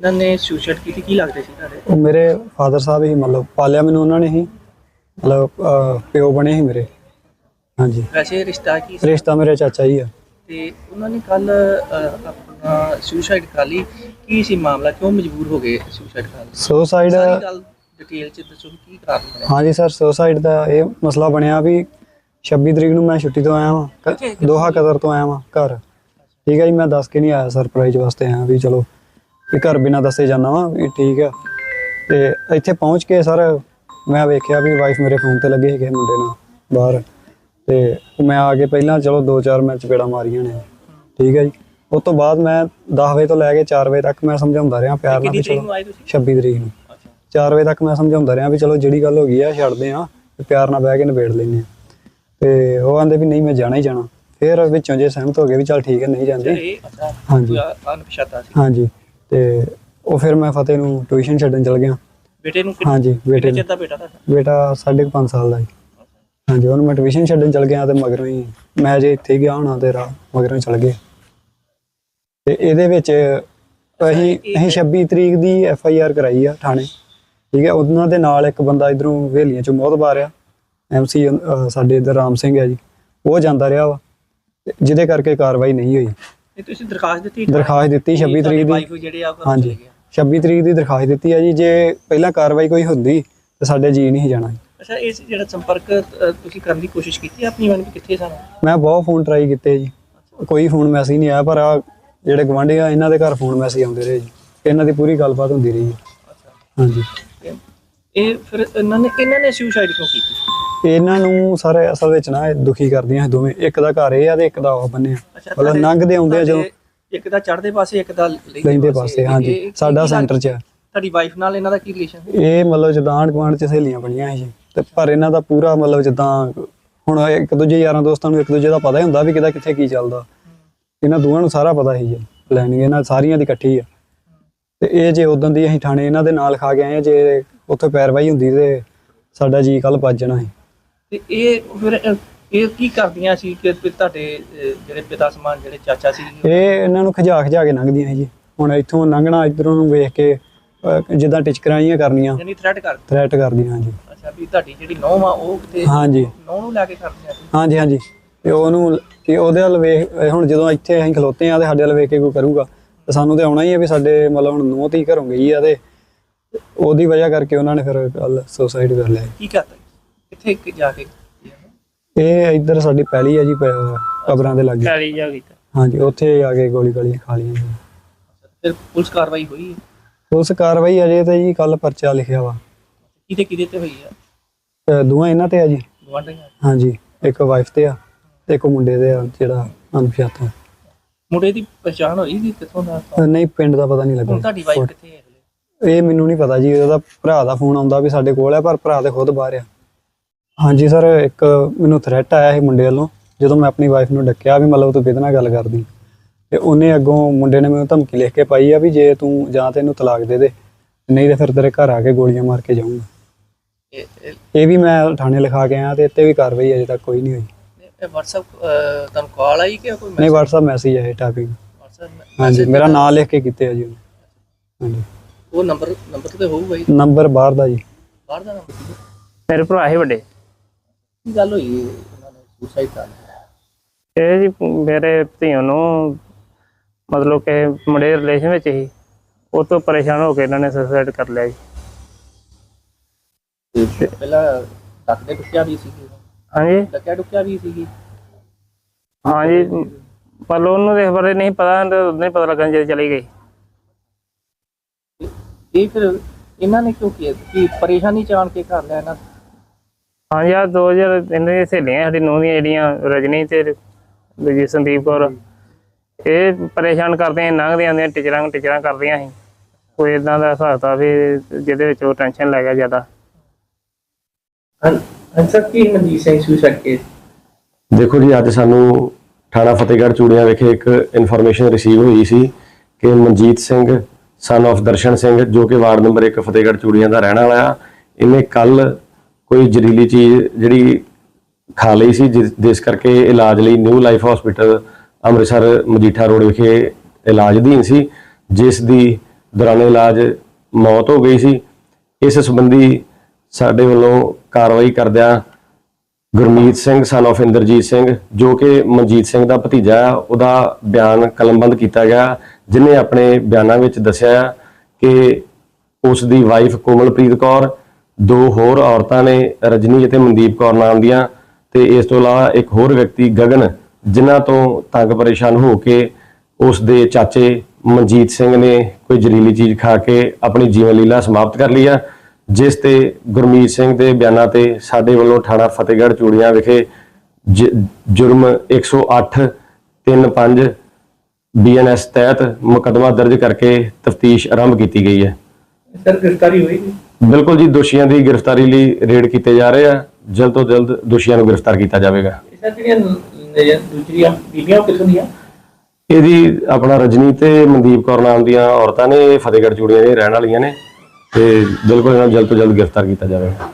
ਇਹਨਾਂ ਨੇ ਸੁਸਾਈਡ ਕੀਤੀ ਕੀ ਲੱਗਦੇ ਸੀ ਤੁਹਾਡੇ? ਉਹ ਮੇਰੇ ਫਾਦਰ ਸਾਹਿਬ ਹੀ ਮਤਲਬ ਪਾਲਿਆ ਮੈਨੂੰ ਉਹਨਾਂ ਨੇ ਹੀ। ਮਤਲਬ ਅਹ, ਪਿਓ ਬਣੇ ਸੀ ਮੇਰੇ। ਹਾਂਜੀ। ਵੈਸੇ ਰਿਸ਼ਤਾ ਕੀ ਸੀ? ਰਿਸ਼ਤਾ ਮੇਰੇ ਚਾਚਾ ਹੀ ਆ। ਤੇ ਉਹਨਾਂ ਨੇ ਕੱਲ ਆਪਣਾ ਸੁਸਾਈਡ ਕਰ ਲਈ। ਕੀ ਸੀ ਮਾਮਲਾ? ਕਿਉਂ ਮਜਬੂਰ ਹੋ ਗਏ ਸੁਸਾਈਡ ਕਰਨ ਲਈ? ਸੁਸਾਈਡ ਸਾਰੀ ਗੱਲ ਡਿਟੇਲ ਚ ਦੱਸੋ ਵੀ ਕੀ ਕਾਰਨ ਬਣਿਆ? ਹਾਂਜੀ ਸਰ ਸੁਸਾਈਡ ਦਾ ਇਹ ਮਸਲਾ ਬਣਿਆ ਵੀ 26 ਤਰੀਕ ਨੂੰ ਮੈਂ ਛੁੱਟੀ ਤੋਂ ਆਇਆ ਵਾਂ। ਕ- ਦੋਹਾ ਕਦਰ ਤੋਂ ਆਇਆ ਵਾਂ ਘਰ। ਠੀਕ ਹੈ ਜੀ ਮੈਂ ਦੱਸ ਕੇ ਨਹੀਂ ਆਇਆ ਸਰਪ੍ਰਾਈਜ਼ ਵਾਸਤੇ ਆਇਆ ਵੀ ਚਲੋ। ਵੀ ਘਰ ਬਿਨਾਂ ਦੱਸੇ ਜਾਣਾ ਵਾਂ ਵੀ ਠੀਕ ਆ। ਤੇ ਇੱਥੇ ਪਹੁੰਚ ਕੇ ਸਰ ਮੈਂ ਵੇਖਿਆ ਵੀ ਵਾਈਫ ਮੇਰੇ ਫੋਨ ਤੇ ਲੱਗੇ ਸੀਗੇ ਮੁੰਡੇ ਨਾਲ ਬਾਹਰ। ਤੇ ਮੈਂ ਆ ਕੇ ਪਹਿਲਾਂ ਚਲੋ 2-4 ਮੈਂ ਚਪੇੜਾ ਮਾਰੀਆਂ ਨੇ। ਠੀਕ ਹੈ ਜੀ। ਉਸ ਤੋਂ ਬਾਅਦ ਮੈਂ 10 ਵਜੇ ਤੋਂ ਲੈ ਕੇ 4 ਵਜੇ ਤੱਕ ਮੈਂ ਸਮਝਾਉਂਦਾ ਰਿਹਾ ਪਿਆਰ ਨਾਲ ਵੀ ਚਲੋ ਨੂੰ ਆਏ ਤੁਸੀਂ? 26 ਤਰੀਕ ਨੂੰ। ਅੱਛਾ। 4 ਵਜੇ ਤੱਕ ਮੈਂ ਸਮਝਾਉਂਦਾ ਰਿਹਾ ਵੀ ਚਲੋ ਜਿਹੜੀ ਗੱਲ ਹੋ ਗਈ ਆ ਛੱਡਦੇ ਆ ਤੇ ਪਿਆਰ ਨਾਲ ਬਹਿ ਕੇ ਨਿਬੇੜ ਲੈਨੇ ਆ। ਤੇ ਉਹ ਆਂਦੇ ਵੀ ਨਹੀਂ ਮੈਂ ਜਾਣਾ ਹੀ ਜਾਣਾ। ਫਿਰ ਵਿੱਚੋਂ ਜੇ ਸਹਿਮਤ ਹੋ ਗਏ ਵੀ ਚਲ ਠੀਕ ਹੈ ਨਹੀਂ ਜਾਂਦੇ। ਹਾਂਜੀ। ਅਨਪਛਾਤਾ ਸੀ। ਹਾਂਜੀ। ਤੇ ਉਹ ਫਿਰ ਮੈਂ ਫਤਿਹ ਨੂੰ ਟਿਊਸ਼ਨ ਛੱਡਣ ਚਲ ਗਿਆ। ਬੇਟੇ ਨੂੰ ਕਿੰਨੇ ਹਾਂਜੀ ਬੇਟੇ ਚਿਰ ਦਾ ਬੇਟਾ ਤੁਹਾਡਾ? ਬੇਟਾ 5.5 ਸਾਲ ਦਾ ਜੀ। ਹਾਂਜੀ ਉਹਨੂੰ ਮੈਂ ਟਿਊਸ਼ਨ ਛੱਡਣ ਚਲ ਗਿਆ ਤੇ ਮਗਰੋਂ ਹੀ ਮੈਂ ਜੇ ਇੱਥੇ ਗਿਆ ਹੋਣਾ ਤੇ ਰਾਹ ਮਗਰੋਂ ਚਲ ਗਏ ਤੇ ਇਹਦੇ ਵਿੱਚ ਅਸੀਂ ਅਸੀਂ 26 ਤਰੀਕ ਦੀ ਐਫ ਆਈ ਆਰ ਕਰਾਈ ਆ ਥਾਣੇ। ਠੀਕ ਹੈ ਉਹਨਾਂ ਦੇ ਨਾਲ ਇੱਕ ਬੰਦਾ ਇਧਰੋਂ ਹਵੇਲੀਆਂ ਚੋਂ ਮੋਹਤਬਾਰ ਆ ਐਮਸੀ ਸਾਡੇ ਇਧਰ ਰਾਮ ਸਿੰਘ ਹੈ ਜੀ। ਉਹ ਜਾਂਦਾ ਰਿਹਾ ਵਾ। ਜਿਹਦੇ ਕਰਕੇ ਕਾਰਵਾਈ ਨਹੀਂ ਹੋਈ। ਇਹ ਤੁਸੀਂ ਦਰਖਾਸਤ ਦਿੱਤੀ ਦਰਖਾਸਤ ਦਿੱਤੀ 26 ਤਰੀਕ ਦੀ। ਵਾਈਫ ਜਿਹੜੇ ਆ ਉਹ ਘਰੋਂ ਹਾਂਜੀ। ਚਲੇ ਗਏ 26 ਤਰੀਕ ਦੀ ਦਰਖਾਸਤ ਦਿੱਤੀ ਆ ਜੀ। ਜੇ ਪਹਿਲਾਂ ਕਾਰਵਾਈ ਕੋਈ ਹੁੰਦੀ ਤੇ ਸਾਡੇ ਜੀ ਨਹੀਂ ਜਾਣਾ ਅੱਛਾ ਇਸ ਜਿਹੜਾ ਸੰਪਰਕ ਤੁਸੀਂ ਕਰਨ ਦੀ ਕੋਸ਼ਿਸ਼ ਕੀਤੀ ਆਪਣੀ ਮਨ ਵੀ ਕਿੱਥੇ ਸਨ ਮੈਂ ਬਹੁਤ ਫੋਨ ਟਰਾਈ ਕੀਤੇ ਜੀ। ਕੋਈ ਫੋਨ ਮੈਸੇਜ ਨਹੀਂ ਆਇਆ ਪਰ ਆ ਜਿਹੜੇ ਗਵਾਂਢੀ ਆ ਇਹਨਾਂ ਦੇ ਘਰ ਫੋਨ ਮੈਸੇਜ ਆਉਂਦੇ ਰਹੇ ਜੀ। ਇਹਨਾਂ ਦੀ ਪੂਰੀ ਗੱਲਬਾਤ ਹੁੰਦੀ ਰਹੀ ਹੈ ਅੱਛਾ। ਹਾਂਜੀ। ਇਹ ਫਿਰ ਇਹਨਾਂ ਨੇ ਇਹਨਾਂ ਨੇ ਸੁਸਾਈਡ ਕਿਉਂ ਕੀਤੀ? ਇਹਨਾਂ ਨੂੰ ਸਾਰੇ ਅਸਲ ਵਿੱਚ ਨਾ ਇਹ ਦੁਖੀ ਕਰਦੀਆਂ ਇਹ ਦੋਵੇਂ। ਇੱਕ ਦਾ ਘਰ ਇਹ ਆ ਤੇ ਇੱਕ ਦਾ ਉਹ ਬੰਨਿਆ ਮਤਲਬ ਲੰਘਦੇ ਆਉਂਦੇ ਆ ਜਦੋਂ ਇੱਕ ਦਾ ਚੜ੍ਹਦੇ ਪਾਸੇ ਇੱਕ ਦਾ ਲੈਂਦੇ ਪਾਸੇ। ਹਾਂਜੀ। ਸਾਡਾ ਸੈਂਟਰ 'ਚ ਆ। ਤੁਹਾਡੀ ਵਾਈਫ ਨਾਲ ਇਹਨਾਂ ਦਾ ਕੀ ਰਿਲੇਸ਼ਨ ਇਹ ਮਤਲਬ ਜਿੱਦਾਂ ਗੁਆਂਢ 'ਚ ਸਹੇਲੀਆਂ ਬਣੀਆਂ ਸੀ। ਤੇ ਪਰ ਇਹਨਾਂ ਦਾ ਪੂਰਾ ਮਤਲਬ ਜਿੱਦਾਂ ਹੁਣ ਇੱਕ ਦੂਜੇ ਯਾਰਾਂ ਦੋਸਤਾਂ ਨੂੰ ਇੱਕ ਦੂਜੇ ਦਾ ਪਤਾ ਹੀ ਹੁੰਦਾ ਵੀ ਕਿਹਦਾ ਕਿੱਥੇ ਕੀ ਚੱਲਦਾ। ਇਹਨਾਂ ਦੋਵਾਂ ਨੂੰ ਸਾਰਾ ਪਤਾ ਸੀ ਜੀ ਪਲੈਨਿੰਗ ਇਹਨਾਂ ਸਾਰੀਆਂ ਦੀ ਇਕੱਠੀ ਆ। ਤੇ ਇਹ ਜੇ ਉਦੋਂ ਦੀ ਅਸੀਂ ਥਾਣੇ ਇਹਨਾਂ ਦੇ ਨਾਲ ਖਾ ਕੇ ਆਏ ਆ ਜੇ ਉੱਥੇ ਪੈਰਵਾਈ ਹੁੰਦੀ ਤੇ ਸਾਡਾ ਜੀ ਕੱਲ ਭੱਜ ਜਾਣਾ ਸੀ। ਤੇ ਇਹ ਫਿਰ ਇਹ ਕੀ ਕਰਦੀਆਂ ਸੀ ਕਿ ਤੁਹਾਡੇ ਜਿਹੜੇ ਪਿਤਾ ਸਮਾਨ ਜਿਹੜੇ ਚਾਚਾ ਸੀ? ਇਹ ਇਹਨਾਂ ਨੂੰ ਖਜਾ ਖਜਾ ਕੇ ਲੰਘਦੀਆਂ ਜੀ। ਹੁਣ ਇੱਥੋਂ ਲੰਘਣਾ ਇਧਰੋਂ ਨੂੰ ਵੇਖ ਕੇ ਜਿੱਦਾਂ ਟਿਚਕਰਾਂ ਜਿਹੀਆਂ ਕਰਨੀਆਂ। ਯਾਨੀ ਥ੍ਰੈਟ ਕਰ ਥ੍ਰੈਟ ਕਰਦੀਆਂ ਜੀ ਅੱਛਾ ਵੀ ਤੁਹਾਡੀ ਜਿਹੜੀ ਨੌਂ ਆ ਉਹ ਕਿਤੇ ਹਾਂਜੀ। ਨੌਂ ਨੂੰ ਲੈ ਕੇ ਕਰਦੀਆਂ ਸੀ? ਹਾਂਜੀ ਹਾਂਜੀ। ਤੇ ਉਹਨੂੰ ਕਿ ਉਹਦੇ ਵੱਲ ਵੇਖ ਹੁਣ ਜਦੋਂ ਇੱਥੇ ਅਸੀਂ ਖਲੋਤੇ ਆ ਤੇ ਸਾਡੇ ਵੱਲ ਵੇਖ ਕੇ ਕੋਈ ਕਰੂਗਾ ਤੇ ਸਾਨੂੰ ਤੇ ਆਉਣਾ ਹੀ ਆ ਵੀ ਸਾਡੇ ਮਤਲਬ ਹੁਣ ਨੂੰਹ ਧੀ ਘਰੋਂ ਗਈ ਆ ਤੇ ਉਹਦੀ ਵਜ੍ਹਾ ਕਰਕੇ ਉਹਨਾਂ ਨੇ ਫਿਰ ਸੁਸਾਈਡ ਕਰ ਲਿਆ ਕੀ ਕਰਤਾ ਕਿੱਥੇ ਕਿ ਜਾ ਕੇ ਇਹ ਇੱਧਰ ਸਾਡੀ ਪਹਿਲੀ ਆ ਜੀ ਪ- ਕਬਰਾਂ ਦੇ ਲਾਗੇ। ਕਾਲੀ ਜਾ ਕੀਤਾ ਹਾਂਜੀ ਉੱਥੇ ਆ ਕੇ ਗੋਲੀ ਗਾਲੀਆਂ ਖਾ ਲਈਆਂ ਜੀ। ਫਿਰ ਪੁਲਿਸ ਕਾਰਵਾਈ ਹੋਈ ਹੈ। ਉਸ ਕਾਰਵਾਈ ਅਜੇ ਤੇ ਜੀ ਕੱਲ ਪਰਚਾ ਲਿਖਿਆ ਵਾ। ਕਿਹਦੇ ਕਿਹਦੇ ਤੇ ਹੋਈ ਆ? ਤੇ ਦੋਵਾਂ ਇਹਨਾਂ ਤੇ ਆ ਜੀ। ਗਵਾਂਢੀਆਂ ਹਾਂਜੀ ਇੱਕ ਵਾਈਫ ਤੇ ਆ ਤੇ ਇੱਕ ਮੁੰਡੇ ਦੇ ਆ ਜਿਹੜਾ ਅਨਪਛਾਤਾ ਮੁੰਡੇ ਦੀ ਪਛਾਣ ਹੋਈ ਕਿ ਕਿੱਥੋਂ ਦਾ? ਨਹੀਂ ਪਿੰਡ ਦਾ ਪਤਾ ਨਹੀਂ ਹੁਣ ਲੱਗਾ ਤੁਹਾਡੀ ਵਾਈਫ ਕਿੱਥੇ ਹੈ ਹਲੇ? ਇਹ ਮੈਨੂੰ ਨਹੀਂ ਪਤਾ ਜੀ ਉਹਦਾ ਭਰਾ ਦਾ ਫੋਨ ਆਉਂਦਾ ਵੀ ਸਾਡੇ ਕੋਲ ਆ ਪਰ ਭਰਾ ਤੇ ਖੁਦ ਬਾਹਰ ਆ। ਹਾਂਜੀ ਸਰ ਇੱਕ ਮੈਨੂੰ ਥ੍ਰੈਟ ਆਇਆ ਸੀ ਮੁੰਡੇ ਵੱਲੋਂ ਜਦੋਂ ਮੈਂ ਆਪਣੀ ਵਾਈਫ ਨੂੰ ਡੱਕਿਆ ਵੀ ਮਤਲਬ ਤੂੰ ਕਿਹਦੇ ਨਾਲ ਗੱਲ ਕਰਦੀ? ਤੇ ਉਹਨੇ ਅੱਗੋਂ ਮੁੰਡੇ ਨੇ ਮੈਨੂੰ ਧਮਕੀ ਲਿਖ ਕੇ ਪਾਈ ਆ ਵੀ ਜੇ ਤੂੰ ਜਾਂ ਤੇ ਇਹਨੂੰ ਤਲਾਕ ਦੇ ਦੇ ਨਹੀਂ ਤੇ ਫਿਰ ਤੇਰੇ ਘਰ ਆ ਕੇ ਗੋਲੀਆਂ ਮਾਰ ਕੇ ਜਾਊਂਗਾ। ਇਹ ਵੀ ਮੈਂ ਥਾਣੇ ਲਿਖਾ ਕੇ ਆਇਆ ਤੇ ਇੱਥੇ ਵੀ ਕਾਰਵਾਈ ਅਜੇ ਤੱਕ ਕੋਈ ਨਹੀਂ ਹੋਈ। ਇਹ WhatsApp ਤੁਹਾਨੂੰ ਕਾਲ ਆਈ ਕਿ ਕੋਈ ਨਹੀਂ WhatsApp ਮੈਸੇਜ ਆਇਆ WhatsApp ਹਾਂਜੀ ਮੇਰਾ ਨਾਮ ਲਿਖ ਕੇ ਕੀਤੇ ਆ ਜੀ ਉਹਨੇ। ਹਾਂਜੀ। ਉਹ ਨੰਬਰ ਨੰਬਰ ਤੇ ਹੋਊਗਾ ਹੀ ਨੰਬਰ ਬਾਹਰ ਦਾ ਜੀ। ਬਾਹਰ ਦਾ ਨੰਬਰ ਮੇਰੇ ਭਰਾ ਹੀ ਵੱਡੇ। ਗੱਲ ਹੋਈ? ਉਹਨਾਂ ਨੇ ਸੁਸਾਈਡ ਕਰ ਲਿਆ। ਇਹ ਜੀ ਮੇਰੇ ਧੀਆਂ ਨੂੰ ਮਤਲਬ ਕਿ ਮੁੰਡੇ ਰਿਲੇਸ਼ਨ ਵਿੱਚ ਹੀ ਉਹ ਤੋਂ ਪਰੇਸ਼ਾਨ ਹੋ ਕੇ ਇਹਨਾਂ ਨੇ ਸੁਸਾਈਡ ਕਰ ਲਿਆ ਜੀ। ਤੇ ਪਹਿਲਾਂ ਡੱਕਦੇ ਡੁੱਕਿਆ ਵੀ ਸੀ ਹਾਂਜੀ? ਡੱਕਿਆ ਡੁੱਕਿਆ ਵੀ ਸੀਗੀ। ਹਾਂਜੀ। ਪਰ ਉਹਨੂੰ ਦੇ ਬਾਰੇ ਨਹੀਂ ਪਤਾ ਤੇ ਉਦੋਂ ਹੀ ਪਤਾ ਲੱਗਾ ਜਦੋਂ ਚਲੀ ਗਈ। ਇਹ ਫਿਰ ਇਹਨਾਂ ਨੇ ਕਿਉਂ ਕੀਤਾ ਕਿ ਪਰੇਸ਼ਾਨੀ ਚਾਣ ਕੇ ਕਰ ਲਿਆ ਇਹਨਾਂ ਹਾਂਜੀ ਆ 2000 ਇਹਨਾਂ ਦੀਆਂ ਸਹੇਲੀਆਂ ਸਾਡੀ ਨੂੰਹ ਦੀਆਂ ਜਿਹੜੀਆਂ ਰਜਨੀ ਤੇ ਦੂਜੀ ਸੰਦੀਪ ਕੌਰ। ਇਹ ਪਰੇਸ਼ਾਨ ਕਰਦੀਆਂ ਲੰਘਦੀਆਂ ਆਉਂਦੀਆਂ ਟੀਚਰਾਂ ਟੀਚਰਾਂ ਕਰਦੀਆਂ ਸੀ। ਕੋਈ ਇਦਾਂ ਦਾ ਹਿਸਾਬ ਤਾ ਵੀ ਜਿਹਦੇ ਵਿੱਚ ਉਹ ਟੈਨਸ਼ਨ ਲੈ ਗਿਆ ਜ਼ਿਆਦਾ। ਅੰਸਰ ਕੀ ਮਨਜੀਤ ਸਿੰਘ ਸੁਸਾਈਡ ਕੇ ਦੇਖੋ ਜੀ ਅੱਜ ਸਾਨੂੰ ਥਾਣਾ ਫਤਿਹਗੜ੍ਹ ਚੂੜੀਆਂ ਵਿਖੇ ਇੱਕ ਇਨਫੋਰਮੇਸ਼ਨ ਰਿਸੀਵ ਹੋਈ ਸੀ ਕਿ ਮਨਜੀਤ ਸਿੰਘ ਸਨ of ਦਰਸ਼ਨ ਸਿੰਘ ਜੋ ਕਿ ਵਾਰਡ ਨੰਬਰ 1 ਫਤਿਹਗੜ੍ਹ ਚੂੜੀਆਂ ਦਾ ਰਹਿਣ ਵਾਲਾ ਆ ਇਹਨੇ ਕੱਲ ਕੋਈ ਜ਼ਹਿਰੀਲੀ ਚੀਜ਼ ਜਿਹੜੀ ਖਾ ਲਈ ਸੀ, ਜਿਸ ਜਿਸ ਕਰਕੇ ਇਲਾਜ ਲਈ new life hospital Amritsar Majitha road ਵਿਖੇ ਇਲਾਜ ਅਧੀਨ ਸੀ, ਜਿਸ ਦੀ ਦੌਰਾਨ ਇਲਾਜ ਮੌਤ ਹੋ ਗਈ ਸੀ। ਇਸ ਸੰਬੰਧੀ ਸਾਡੇ ਵੱਲੋਂ ਕਾਰਵਾਈ ਕਰਦਿਆਂ ਗੁਰਮੀਤ ਸਿੰਘ ਸਨ of ਇੰਦਰਜੀਤ ਸਿੰਘ, ਜੋ ਕਿ ਮਨਜੀਤ ਸਿੰਘ ਦਾ ਭਤੀਜਾ ਆ ਉਹਦਾ ਬਿਆਨ ਕਲਮਬੰਦ ਕੀਤਾ ਗਿਆ, ਜਿਨੇ ਆਪਣੇ ਬਿਆਨਾਂ ਵਿੱਚ ਦੱਸਿਆ ਕਿ ਉਸ ਦੀ ਵਾਈਫ ਕੋਮਲਪ੍ਰੀਤ ਕੌਰ ਦੋ ਹੋਰ ਔਰਤਾਂ ਨੇ ਰਜਨੀ ਅਤੇ ਮਨਦੀਪ ਕੌਰ ਨਾਮ ਦੀਆਂ ਤੇ ਇਸ ਤੋਂ ਇਲਾਵਾ ਇੱਕ ਹੋਰ ਵਿਅਕਤੀ ਗਗਨ, ਜਿਨ੍ਹਾਂ ਤੋਂ ਤੰਗ ਪਰੇਸ਼ਾਨ ਹੋ ਕੇ ਉਸ ਦੇ ਚਾਚੇ ਮਨਜੀਤ ਸਿੰਘ ਨੇ ਕੋਈ ਜ਼ਹਿਰੀਲੀ ਚੀਜ਼ ਖਾ ਕੇ ਆਪਣੀ ਜੀਵਨ ਲੀਲਾ ਸਮਾਪਤ ਕਰ ਲਈ ਆ, ਜਿਸ ਤੇ ਗੁਰਮੀਤ ਸਿੰਘ ਦੇ ਬਿਆਨਾਂ ਤੇ ਸਾਡੇ ਵੱਲੋਂ ਥਾਣਾ ਫਤਿਹਗੜ੍ਹ ਚੂੜੀਆਂ ਵਿਖੇ ਜ- ਜੁਰਮ 108 35 ਬੀਐਨਐਸ ਤਹਿਤ ਮੁਕੱਦਮਾ ਦਰਜ ਕਰਕੇ ਤਫਤੀਸ਼ ਆਰੰਭ ਕੀਤੀ ਗਈ ਹੈ। ਸਰ ਗ੍ਰਿਫਤਾਰੀ ਹੋਈ ਬਿਲਕੁਲ ਜੀ ਦੋਸ਼ੀਆਂ ਦੀ ਗ੍ਰਿਫਤਾਰੀ ਲਈ ਰੇਡ ਕੀਤੇ ਜਾ ਰਹੇ ਆ। ਜਲਦ ਤੋਂ ਜਲਦ ਦੋਸ਼ੀਆਂ ਨੂੰ ਗ੍ਰਿਫਤਾਰ ਕੀਤਾ ਜਾਵੇਗਾ। ਸਰ ਜਿਹੜੀਆਂ ਦੂਜੀਆਂ ਬੀਬੀਆਂ ਕਿੱਥੋਂ ਦੀਆਂ? ਇਹਦੀ ਆਪਣਾ ਰਜਨੀ ਤੇ ਮਨਦੀਪ ਕੌਰ ਨਾਮ ਦੀਆਂ ਔਰਤਾਂ ਨੇ ਫਤਿਹਗੜ੍ਹ ਚੂੜੀਆਂ ਦੇ ਰਹਿਣ ਵਾਲੀਆਂ ਨੇ। ਤੇ ਬਿਲਕੁਲ ਇਹਨਾਂ ਨੂੰ ਜਲਦ ਤੋਂ ਜਲਦ ਗ੍ਰਿਫਤਾਰ ਕੀਤਾ ਜਾਵੇਗਾ।